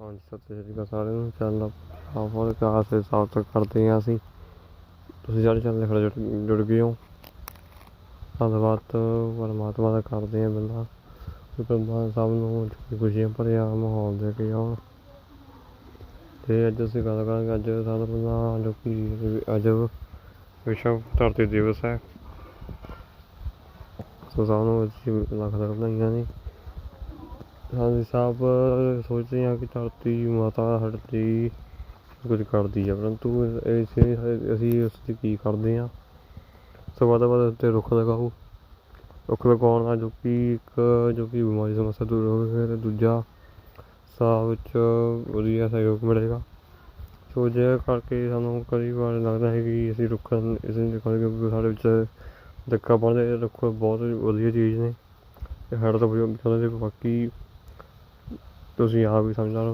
ਹਾਂਜੀ, ਸਤਿ ਸ਼੍ਰੀ ਅਕਾਲ ਸਾਰਿਆਂ ਨੂੰ। ਚੈਨਲ ਆਫਰ ਕਾਸ ਦੇ ਸਵਾਗਤ ਕਰਦੇ ਹਾਂ ਅਸੀਂ। ਤੁਸੀਂ ਸਾਰੇ ਚੈਨਲ ਨਾਲ ਜੁੜ ਗਏ ਹੋ। ਧੰਨਵਾਦ, ਪਰਮਾਤਮਾ ਦਾ ਕਰਦੇ ਹਾਂ ਬੰਦਾ। ਪਰਮਾਤਮਾ ਸਭ ਨੂੰ ਖੁਸ਼ੀਆਂ ਭਰਿਆ ਮਾਹੌਲ ਦੇ ਕੇ ਆਉਣ। ਤੇ ਅੱਜ ਅਸੀਂ ਗੱਲ ਕਰਾਂਗੇ, ਅੱਜ ਸਾਡਾ ਪਹਿਲਾਂ ਜੋ ਕਿ ਅੱਜ ਵਿਸ਼ਵ ਧਰਤੀ ਦਿਵਸ ਹੈ। ਸੋ ਸਭ ਨੂੰ ਅਸੀਂ ਲੱਖ ਲੱਖ ਵਧਾਈਆਂ ਨੇ। ਹਾਂਜੀ ਸਾਹਿਬ, ਸੋਚਦੇ ਹਾਂ ਕਿ ਧਰਤੀ, ਮਾਤਾ ਸਾਡੇ ਕੁਝ ਕਰਦੀ ਹੈ ਪਰੰਤੂ ਇਸ ਅਸੀਂ ਉਸ 'ਤੇ ਕੀ ਕਰਦੇ ਹਾਂ? ਸਭ ਤੋਂ ਵੱਧ ਉੱਤੇ ਰੁੱਖ ਲਗਾਓ। ਰੁੱਖ ਲਗਾਉਣ ਨਾਲ ਜੋ ਕਿ ਇੱਕ ਜੋ ਕਿ ਬਿਮਾਰੀ ਸਮੱਸਿਆ ਦੂਰ ਹੋਵੇਗੀ ਅਤੇ ਦੂਜਾ ਸਾਹ ਵਿੱਚ ਵਧੀਆ ਸਹਿਯੋਗ ਮਿਲੇਗਾ। ਸੋ ਜੇ ਕਰਕੇ ਸਾਨੂੰ ਕਈ ਵਾਰ ਲੱਗਦਾ ਹੈ ਕਿ ਅਸੀਂ ਰੁੱਖ ਇਸ ਲਈ ਲਗਾਉਣੇ ਸਾਡੇ ਵਿੱਚ ਧੱਕਾ ਪਾਉਂਦੇ ਰੁੱਖ ਬਹੁਤ ਵਧੀਆ ਚੀਜ਼ ਨੇ। ਤੇ ਸਾਡੇ ਤੋਂ ਬਚਾਉਂਦੇ ਬਾਕੀ ਤੁਸੀਂ ਆਪ ਵੀ ਸਮਝ ਲਓ।